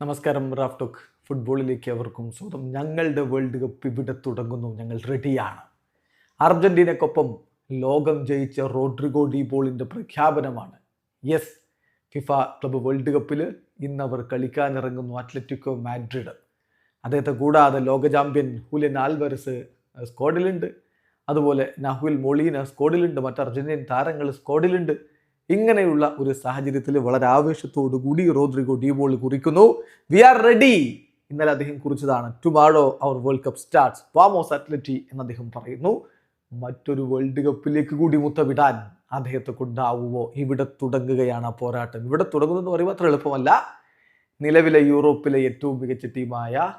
നമസ്കാരം റാഫ് റാഫ്ടോക്ക് ഫുട്ബോളിലേക്ക് അവർക്കും സ്വന്തം ഞങ്ങളുടെ വേൾഡ് കപ്പ് ഇവിടെ തുടങ്ങുന്നു. ഞങ്ങൾ റെഡിയാണ് അർജന്റീനക്കൊപ്പം ലോകം ജയിച്ച റോഡ്രിഗോ ഡി ബോളിന്റെ പ്രഖ്യാപനമാണ്. യെസ് ഫിഫ ക്ലബ് വേൾഡ് കപ്പിൽ ഇന്ന് അവർ കളിക്കാനിറങ്ങുന്നു അത്ലറ്റിക്കോ മാഡ്രിഡ് അദ്ദേഹത്തെ കൂടാതെ ലോക ചാമ്പ്യൻ ഹുലിൻ ആൽവരസ് സ്കോഡിലുണ്ട് അതുപോലെ നഹുൽ മൊളീന സ്കോഡിലുണ്ട് മറ്റ് അർജന്റീൻ താരങ്ങൾ സ്ക്വാഡിലുണ്ട് ഇങ്ങനെയുള്ള ഒരു സാഹചര്യത്തിൽ വളരെ ആവേശത്തോടു കൂടി റോദ്രിഗോ ഡീബോൾ കുറിക്കുന്നു. വി ആർ റെഡി ഇന്നലെ അദ്ദേഹം കുറിച്ചതാണ് tomorrow our world cup starts വാമോസ് Atleti എന്ന് അദ്ദേഹം പറയുന്നു. മറ്റൊരു വേൾഡ് കപ്പിലേക്ക് കൂടി മുത്തവിടാൻ അദ്ദേഹത്തെ കൊണ്ടാവുമോ ഇവിടെ തുടങ്ങുകയാണ് ആ പോരാട്ടം. ഇവിടെ തുടങ്ങുന്നതെന്ന് പറയുമ്പോൾ അത്ര എളുപ്പമല്ല. നിലവിലെ യൂറോപ്പിലെ ഏറ്റവും മികച്ച ടീമായ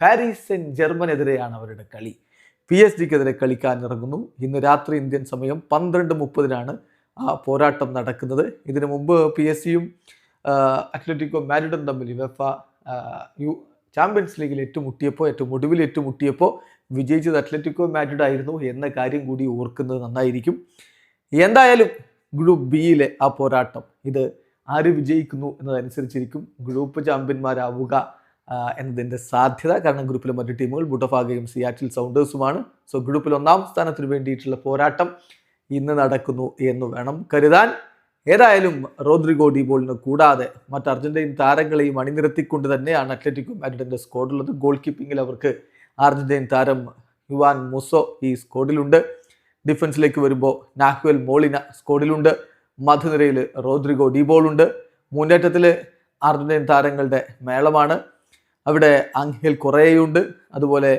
പാരീസ് സെൻ ജർമ്മനെതിരെയാണ് അവരുടെ കളി. പി എസ് ജിക്കെതിരെ കളിക്കാൻ ഇറങ്ങുന്നു. ഇന്ന് രാത്രി ഇന്ത്യൻ സമയം പന്ത്രണ്ട് മുപ്പതിനാണ്. ആ പോരാട്ടം നടക്കുന്നത്. ഇതിനു മുമ്പ് പി എസ് സിയും അത്ലറ്റിക്കോ മാരിഡും തമ്മിൽ വെഫ യു ചാമ്പ്യൻസ് ലീഗിൽ ഏറ്റുമുട്ടിയപ്പോൾ ഏറ്റവും ഒടുവിൽ ഏറ്റുമുട്ടിയപ്പോൾ വിജയിച്ചത് അത്ലറ്റിക്കോ മാഡ്രിഡ് ആയിരുന്നു എന്ന കാര്യം കൂടി ഓർക്കുന്നത് നന്നായിരിക്കും. എന്തായാലും ഗ്രൂപ്പ് ബിയിലെ ആ പോരാട്ടം ഇത് ആര് വിജയിക്കുന്നു എന്നതനുസരിച്ചിരിക്കും. ഗ്രൂപ്പ് ചാമ്പ്യന്മാരാവുക എന്നതിന്റെ സാധ്യത. കാരണം ഗ്രൂപ്പിലെ മറ്റു ടീമുകൾ ബുട്ടഫാഗയും സിയാറ്റിൽ സൗണ്ടേഴ്സുമാണ്. സോ ഗ്രൂപ്പിൽ ഒന്നാം സ്ഥാനത്തിന് വേണ്ടിയിട്ടുള്ള പോരാട്ടം ഇന്ന് നടക്കുന്നു എന്ന് വേണം കരുതാൻ. ഏതായാലും റോദ്രിഗോ ഡിബോളിന് കൂടാതെ മറ്റ് അർജന്റീൻ താരങ്ങളെയും അണിനിരത്തിക്കൊണ്ട് തന്നെയാണ് അത്ലറ്റിക്കോ മാഡ്രിഡിന്റെ സ്കോഡുള്ളത് ഗോൾ കീപ്പിങ്ങിൽ അവർക്ക് അർജന്റീൻ താരം യുവാൻ മുസോ ഈ സ്കോഡിലുണ്ട് ഡിഫൻസിലേക്ക് വരുമ്പോൾ നാഹ്വൽ മോളിന സ്കോഡിലുണ്ട് മധുനിരയിൽ റോദ്രിഗോ ഡിബോൾ ഉണ്ട്. മുന്നേറ്റത്തിൽ അർജന്റീൻ താരങ്ങളുടെ മേളമാണ്. അവിടെ അങ്ഹേൽ കൊറേയുണ്ട്. അതുപോലെ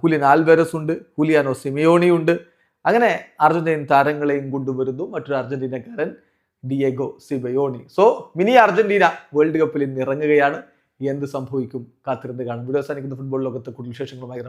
ഹുലിൻ ആൽവെരസ് ഉണ്ട് ഹുലിയാനോ സിമിയോണി ഉണ്ട് അങ്ങനെ അർജന്റീൻ താരങ്ങളെയും കൊണ്ടുവരുന്നു. മറ്റൊരു അർജന്റീനക്കാരൻ Diego Simeone. So mini Argentina world കപ്പിൽ ഇന്ന് ഇറങ്ങുകയാണ്. എന്ത് സംഭവിക്കും കാത്തിരുന്ന് കാണും. വീഡിയോ സാധിക്കുന്ന ഫുട്ബോൾ ലോകത്തെ കൂടുതൽ വിശേഷങ്ങളുമായി